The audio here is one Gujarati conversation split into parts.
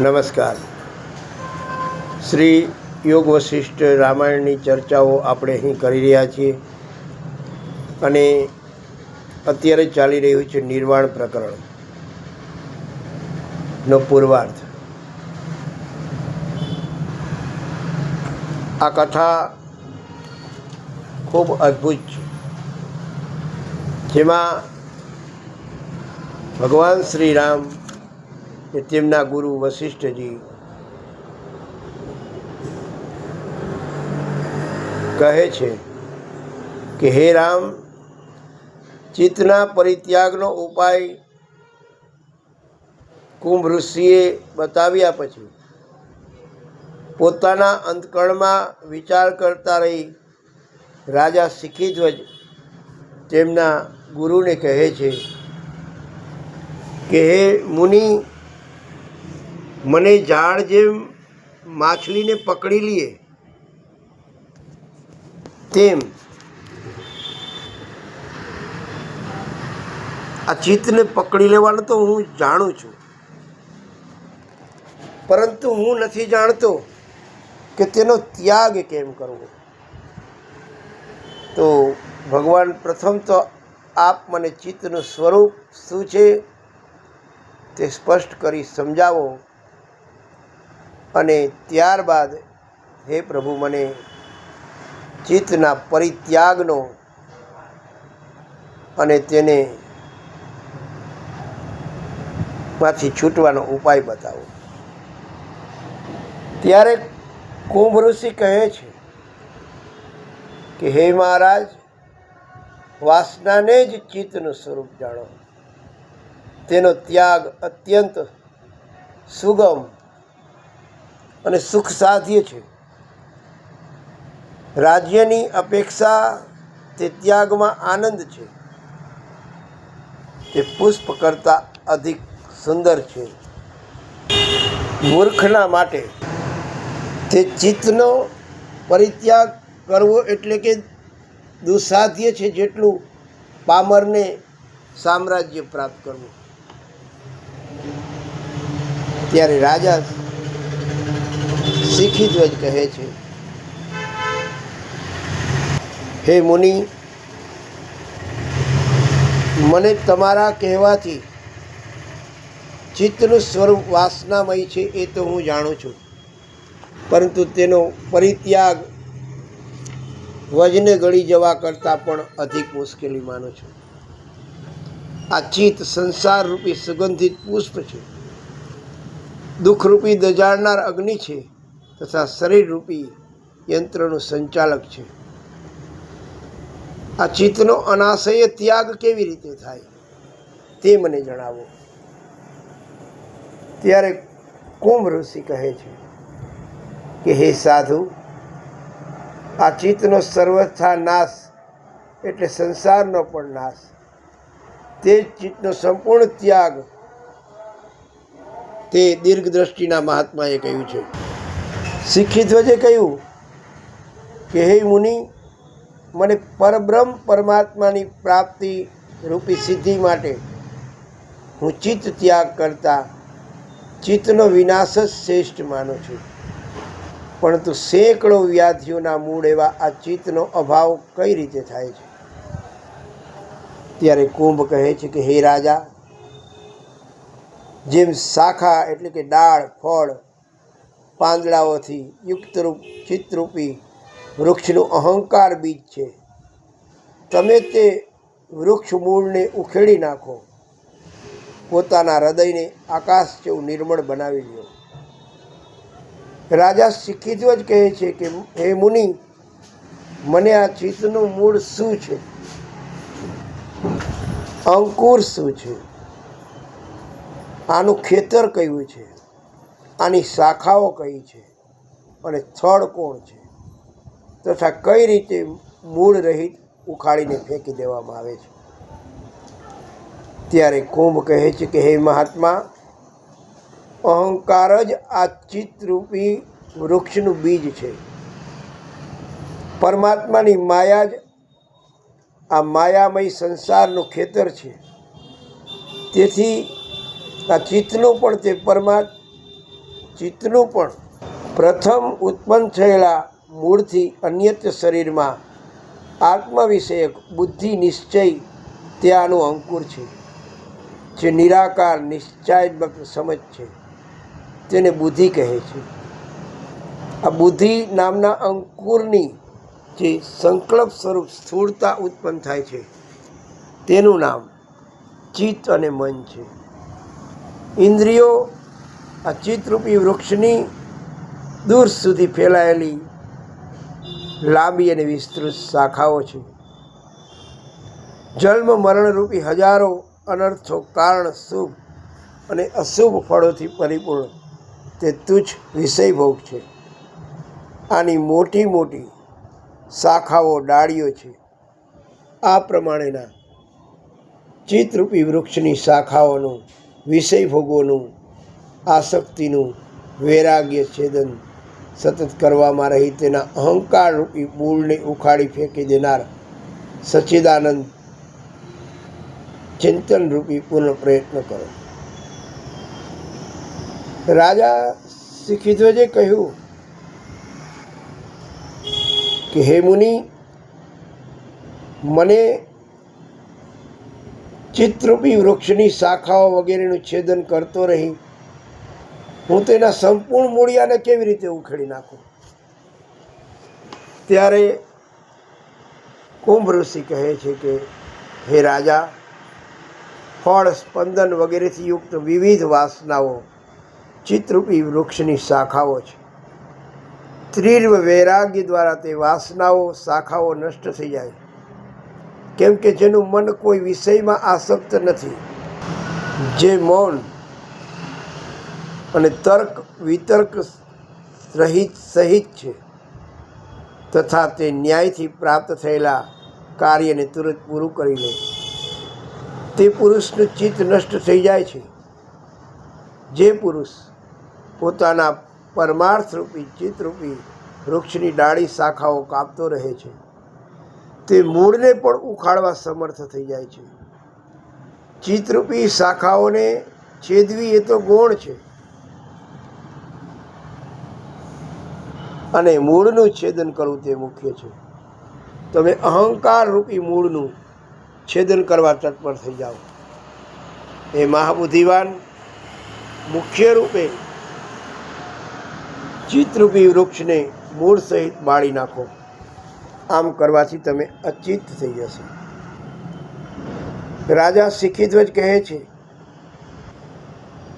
નમસ્કાર. શ્રી યોગ વશિષ્ઠ રામાયણની ચર્ચાઓ આપણે અહીં કરી રહ્યા છીએ અને અત્યારે ચાલી રહ્યું છે નિર્વાણ પ્રકરણ નો પૂર્વાર્થ આ કથા ખૂબ અદ્ભુત છે. જેમાં ભગવાન શ્રી રામ એ તેમના ગુરુ વશિષ્ઠજી કહે છે કે હે રામ, ચિત્તના પરિત્યાગનો ઉપાય કુંભ ઋષિએ બતાવ્યા પછી પોતાના અંતકણમાં વિચાર કરતા રહી રાજા શિખીધ્વજ તેમના ગુરુને કહે છે કે હે મુનિ મને ઝાડ જેમ માછલીને પકડી લઈએ તેમ આ ચિત્તને પકડી લેવાનું તો હું જાણું છું. પરંતુ હું નથી જાણતો કે તેનો ત્યાગ કેમ કરવો. તો ભગવાન પ્રથમ તો આપ મને ચિત્તનું સ્વરૂપ શું છે તે સ્પષ્ટ કરી સમજાવો. અને ત્યારબાદ હે પ્રભુ, મને ચિત્તના પરિત્યાગનો અને તેને માંથી છૂટવાનો ઉપાય બતાવો. ત્યારે કુંભ ઋષિ કહે છે કે, હે મહારાજ, વાસનાને જ ચિત્તનું સ્વરૂપ જાણો. તેનો ત્યાગ અત્યંત સુગમ અને સુખ સાધ્ય છે. રાજ્યની અપેક્ષા તે ત્યાગમાં આનંદ છે. તે પુષ્પ કરતાં અધિક સુંદર છે. મૂર્ખના માટે તે ચિત્તનો પરિત્યાગ કરવો એટલે કે દુસાધ્ય છે જેટલું પામરને સામ્રાજ્ય પ્રાપ્ત કરવું. ત્યારે રાજા શીખી ધ્વજ કહે છે. હે મુનિ, મને તમારા કહેવાથી ચિત્તનું સ્વરૂપ વાસનામય છે એ તો હું જાણું છું. પરંતુ તેનો પરિત્યાગ વજને ગળી જવા કરતાં પણ અધિક મુશ્કેલી માનું છું. આ ચિત્ત સંસાર રૂપી સુગંધિત પુષ્પ છે. દુઃખરૂપી દજાડનાર અગ્નિ છે. તથા શરીરરૂપી યંત્રનું સંચાલક છે. આ ચિત્તનો અનાશય ત્યાગ કેવી રીતે થાય તે મને જણાવો. ત્યારે કુંભ ઋષિ કહે છે કે, હે સાધુ, આ ચિત્તનો સર્વથા નાશ એટલે સંસારનો પણ નાશ. તે ચિત્તનો સંપૂર્ણ ત્યાગ. તે દીર્ઘ દ્રષ્ટિના મહાત્માએ કહ્યું છે. શિક્ષિત વજે કહ્યું કે, હે મુનિ, મને પરબ્રહ્મ પરમાત્માની પ્રાપ્તિ રૂપી સિદ્ધિ માટે હું ચિત્ત ત્યાગ કરતા ચિત્તનો વિનાશ જ શ્રેષ્ઠ માનું છું. પરંતુ સેંકડો વ્યાધિઓના મૂળ એવા આ ચિત્તનો અભાવ કઈ રીતે થાય છે? ત્યારે કુંભ કહે છે કે, હે રાજા, જેમ શાખા એટલે કે ડાળ, ફળ પાંદડાઓથી યુક્તરૂપ, ચિત્તરૂપી, વૃક્ષનું અહંકાર બીજ છે. તમે તે વૃક્ષ મૂળને ઉખેડી નાખો. પોતાના હૃદયને આકાશ જેવું નિર્મળ બનાવી લો રાજા શિક્ષિતો જ કહે છે કે, હે મુનિ, મને આ ચિત્તનું મૂળ શું છે? અંકુર શું છે? આનું ખેતર કયું છે? આની શાખાઓ કઈ છે અને થડ કોણ છે? તથા કઈ રીતે મૂળ રહિત ઉખાડીને ફેંકી દેવામાં આવે છે? ત્યારે કુંભ કહે છે કે, હે મહાત્મા, અહંકાર જ આ ચિત્તરૂપી વૃક્ષનું બીજ છે. પરમાત્માની માયા જ આ માયામય સંસારનું ખેતર છે. તેથી આ ચિત્તનું પણ તે પરમાત્ ચિત્તનું પણ પ્રથમ ઉત્પન્ન થયેલા મૂળથી અન્યત્ય શરીરમાં આત્મવિષયક બુદ્ધિ નિશ્ચય ત્યાંનું અંકુર છે, જે નિરાકાર નિશ્ચયાત્મક સમજ છે, તેને બુદ્ધિ કહે છે. આ બુદ્ધિ નામના અંકુરની જે સંકલ્પ સ્વરૂપ સ્થૂળતા ઉત્પન્ન થાય છે, તેનું નામ ચિત્ત અને મન છે. ઇન્દ્રિયો આ ચિત્રરૂપી વૃક્ષની દૂર સુધી ફેલાયેલી લાંબી અને વિસ્તૃત શાખાઓ છે. જન્મ મરણરૂપી હજારો અનર્થો કારણ શુભ અને અશુભ ફળોથી પરિપૂર્ણ. તે તુચ્છ વિષયભોગ છે. આની મોટી મોટી શાખાઓ ડાળીઓ છે. આ પ્રમાણેના ચિત્તરૂપી વૃક્ષની શાખાઓનું વિષય ભોગોનું આસક્તિનું વૈરાગ્ય છેદન સતત કરવામાં રહી. તેના અહંકાર રૂપી મૂળને ઉખાડી ફેંકી દેનાર સચ્ચિદાનંદ ચિંતન રૂપી પૂર્ણ પ્રયત્ન કરો. રાજા શિખીધ્વજે કહ્યું કે, હે મુનિ, મને ચિત્રરૂપી વૃક્ષની શાખાઓ વગેરેનું છેદન કરતો રહી. હું તેના સંપૂર્ણ મૂળિયાને કેવી રીતે ઉખેડી નાખું? ત્યારે કુંભ ઋષિ કહે છે કે, હે રાજા, ફળ સ્પંદન વગેરેથી યુક્ત વિવિધ વાસનાઓ ચિત્રરૂપી વૃક્ષની શાખાઓ છે. તીવ્ર વૈરાગ્ય દ્વારા તે વાસનાઓ, શાખાઓ નષ્ટ થઈ જાય. કેમ કે જેનું મન કોઈ વિષયમાં આસક્ત નથી. જે મૌન અને તર્ક, વિતર્ક રહિત સહિત છે. તથા તે ન્યાયથી પ્રાપ્ત થયેલા કાર્યને તુરંત પૂરું કરી લે. તે પુરુષનું ચિત્ત નષ્ટ થઈ જાય છે. જે પુરુષ પોતાના પરમાર્થરૂપી, ચિત્તરૂપી વૃક્ષની ડાળી શાખાઓ કાપતો રહે છે, તે મૂળને પણ ઉખાડવા સમર્થ થઈ જાય છે. ચિત્તરૂપી શાખાઓને છેદવી એ તો ગુણ છે. અને મૂળનું છેદન કરવું તે મુખ્ય છે. તમે અહંકાર રૂપી મૂળનું છેદન કરવા તત્પર થઈ જાઓ. એ મહાબુદ્ધિવાન મુખ્ય રૂપે ચિત્તરૂપી વૃક્ષને મૂળ સહિત બાળી નાખો. આમ કરવાથી તમે અચિત થઈ જશો. રાજા શિખીધ્વજ કહે છે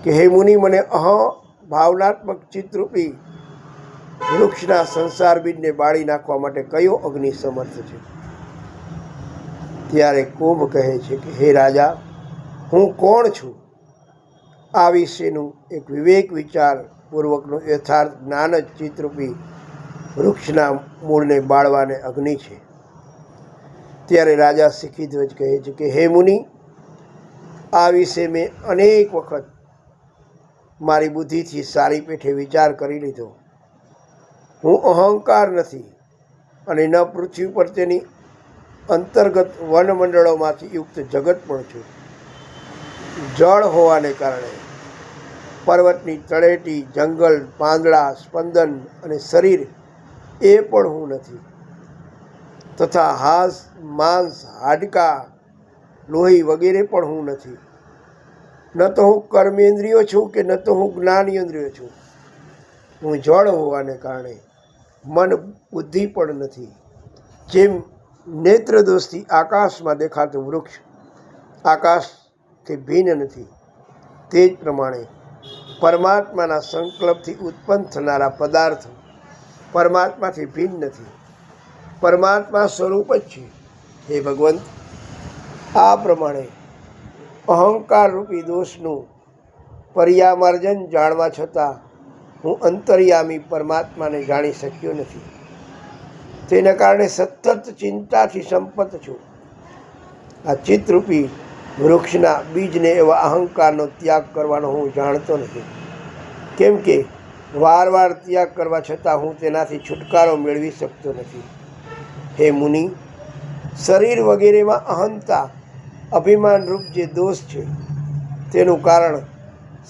કે, હે મુનિ, મને અહ ભાવનાત્મક ચિત્તરૂપી વૃક્ષના સંસાર બીજને બાળી નાખવા માટે કયો અગ્નિ સમર્થ છે? ત્યારે કુંભ કહે છે કે, હે રાજા, હું કોણ છું? આ વિશેનું એક વિવેક વિચાર પૂર્વકનું યથાર્થ જ્ઞાન જ ચિત્રરૂપી વૃક્ષના મૂળને બાળવાને અગ્નિ છે. ત્યારે રાજા શિખીધ્વજ કહે છે કે, હે મુનિ, આ વિશે મેં અનેક વખત મારી બુદ્ધિથી સારી પેઠે વિચાર કરી લીધો. હું અહંકાર નથી અને ન પૃથ્વી પર તેની અંતર્ગત વનમંડળોમાંથી યુક્ત જગત પણ છું. જળ હોવાને કારણે પર્વતની તળેટી, જંગલ, પાંદડા, સ્પંદન અને શરીર એ પણ હું નથી. તથા હાસ, માંસ, હાડકા, લોહી વગેરે પણ હું નથી. ન તો હું કર્મેન્દ્રિયો છું કે ન તો હું જ્ઞાનેન્દ્રિયો છું. હું જળ હોવાને કારણે મન બુદ્ધિ પણ નથી. જેમ નેત્રદોષથી આકાશમાં દેખાતું વૃક્ષ આકાશથી ભિન્ન નથી, તે જ પ્રમાણે પરમાત્માના સંકલ્પથી ઉત્પન્ન થનારા પદાર્થ પરમાત્માથી ભિન્ન નથી. પરમાત્મા સ્વરૂપ જ છે. હે ભગવંત, આ પ્રમાણે અહંકાર રૂપી દોષનું પર્યામાર્જન જાણવા છતાં હું અંતર્યામી પરમાત્માને જાણી શક્યો નથી. તેના કારણે સતત ચિંતાથી સંપત છું. આ ચિત્તરૂપી વૃક્ષના બીજને એવા અહંકારનો ત્યાગ કરવાનો હું જાણતો નથી. કેમ કે વાર વાર ત્યાગ કરવા છતાં હું તેનાથી છુટકારો મેળવી શકતો નથી. હે મુનિ, શરીર વગેરેમાં અહંતા અભિમાનરૂપ જે દોષ છે, તેનું કારણ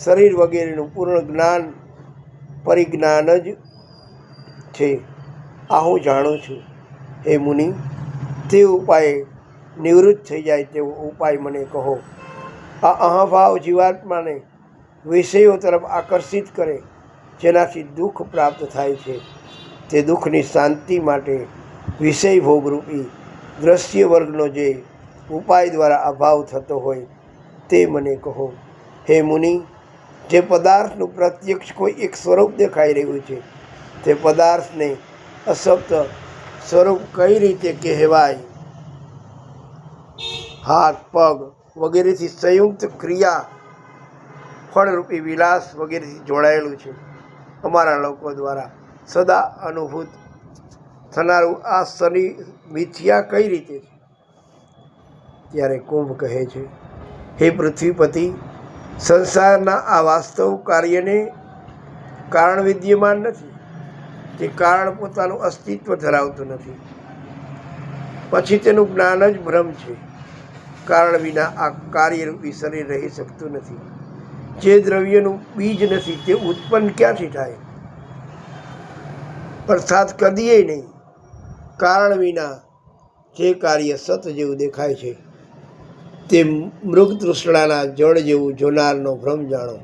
શરીર વગેરેનું પૂર્ણ જ્ઞાન પરિજ્ઞાન જ છે. આ હું જાણું છું. હે મુનિ, તે ઉપાય નિવૃત્ત થઈ જાય તેવો ઉપાય મને કહો. આ અહાભાવ જીવાત્માને વિષયો તરફ આકર્ષિત કરે, જેનાથી દુઃખ પ્રાપ્ત થાય છે. તે દુઃખની શાંતિ માટે વિષય ભોગરૂપી દ્રશ્ય વર્ગનો જે ઉપાય દ્વારા અભાવ થતો હોય, તે મને કહો. હે મુનિ જે પદાર્થનું પ્રત્યક્ષ કોઈ એક સ્વરૂપ દેખાઈ રહ્યું છે, તે પદાર્થને અસપ્ત સ્વરૂપ કઈ રીતે કહેવાય? હાથ, પગ વગેરેથી સંયુક્ત ક્રિયા ફળરૂપી વિલાસ વગેરેથી જોડાયેલું છે. અમારા લોકો દ્વારા સદા અનુભૂત થનારું આ શનિ મિથ્યા કઈ રીતે છે? ત્યારે કુંભ કહે છે, હે પૃથ્વીપતિ સંસારના આ વાસ્તવ કાર્યને કારણ વિદ્યમાન નથી. તે કારણ પોતાનું અસ્તિત્વ ધરાવતું નથી. પછી તેનું જ્ઞાન જ ભ્રમ છે. કારણ વિના આ કાર્યરૂપી શરીર રહી શકતું નથી. જે દ્રવ્યનું બીજ નથી, તે ઉત્પન્ન ક્યાંથી થાય? અર્થાત કદીએ નહીં. કારણ વિના જે કાર્ય સત જેવું દેખાય છે. તે મૃગ તૃષ્ણાના જળ જેવું જોનારનો ભ્રમ જાણો.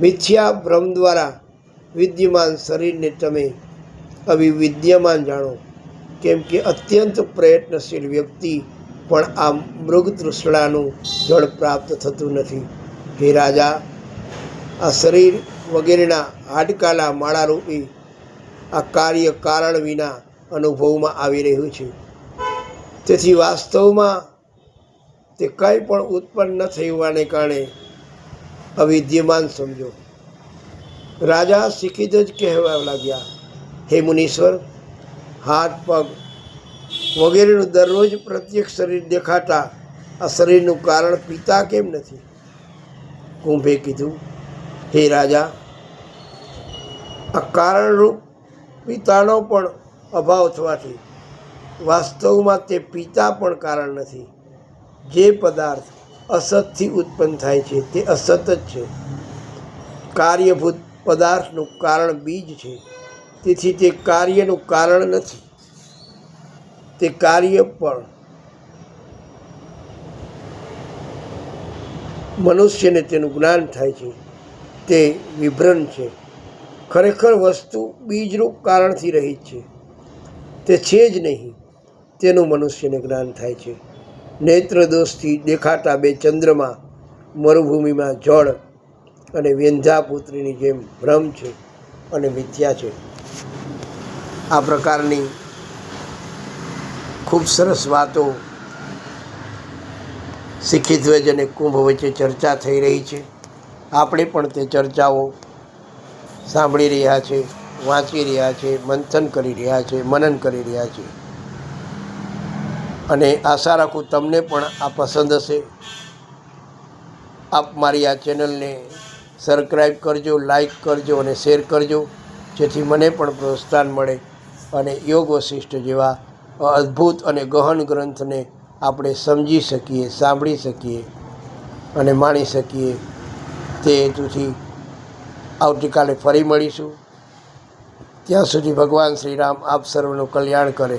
મિથ્યા ભ્રમ દ્વારા વિદ્યમાન શરીરને તમે અવિવિદ્યમાન જાણો, કેમ કે અત્યંત પ્રયત્નશીલ વ્યક્તિ પણ આ મૃગ તૃષ્ણાનું જળ પ્રાપ્ત થતું નથી. હે રાજા, આ શરીર વગેરેના હાડકાના માળારૂપી આ કાર્ય કારણ વિના અનુભવમાં આવી રહ્યું છે. તેથી વાસ્તવમાં તે કંઈ પણ ઉત્પન્ન ન હોવાને કારણે અવિદ્યમાન સમજો. રાજા શિખિત જ કહેવા લાગ્યા, હે મુનીશ્વર, હાથ, પગ વગેરેનું દરરોજ પ્રત્યક્ષ શરીર દેખાતા આ શરીરનું કારણ પિતા કેમ નથી? કુંભે કીધું, હે રાજા, આ કારણરૂપ પિતાનો પણ અભાવ થવાથી વાસ્તવમાં તે પિતા પણ કારણ નથી. જે પદાર્થ અસતથી ઉત્પન્ન થાય છે તે અસત જ છે. કાર્યભૂત પદાર્થનું કારણ બીજ છે. તેથી તે કાર્યનું કારણ નથી. તે કાર્ય પણ મનુષ્યને તેનું જ્ઞાન થાય છે. તે વિભ્રણ છે. ખરેખર વસ્તુ બીજરૂપ કારણથી રહી છે. તે છે જ નહીં. તેનું મનુષ્યને જ્ઞાન થાય છે. નેત્ર દોષથી દેખાતા બે ચંદ્રમાં મરુભૂમિમાં જળ અને વેંધાપુત્રીની જેમ ભ્રમ છે અને મિથ્યા છે. આ પ્રકારની ખૂબ સરસ વાતો શીખી ધ્વજ અને કુંભ વચ્ચે ચર્ચા થઈ રહી છે. આપણે પણ તે ચર્ચાઓ સાંભળી રહ્યા છે, વાંચી રહ્યા છે, મંથન કરી રહ્યા છે, મનન કરી રહ્યા છે. અને આશા રાખું તમને પણ આ પસંદ હશે. આપ મારી આ ચેનલને સબસ્ક્રાઈબ કરજો લાઈક કરજો અને શેર કરજો, જેથી મને પણ પ્રોત્સાહન મળે અને યોગ વશિષ્ઠ જેવા અદ્ભુત અને ગહન ગ્રંથને આપણે સમજી શકીએ, સાંભળી શકીએ અને માણી શકીએ. તે હેતુથી આવતીકાલે ફરી મળીશું. ત્યાં સુધી ભગવાન શ્રી રામ આપ સર્વનું કલ્યાણ કરે.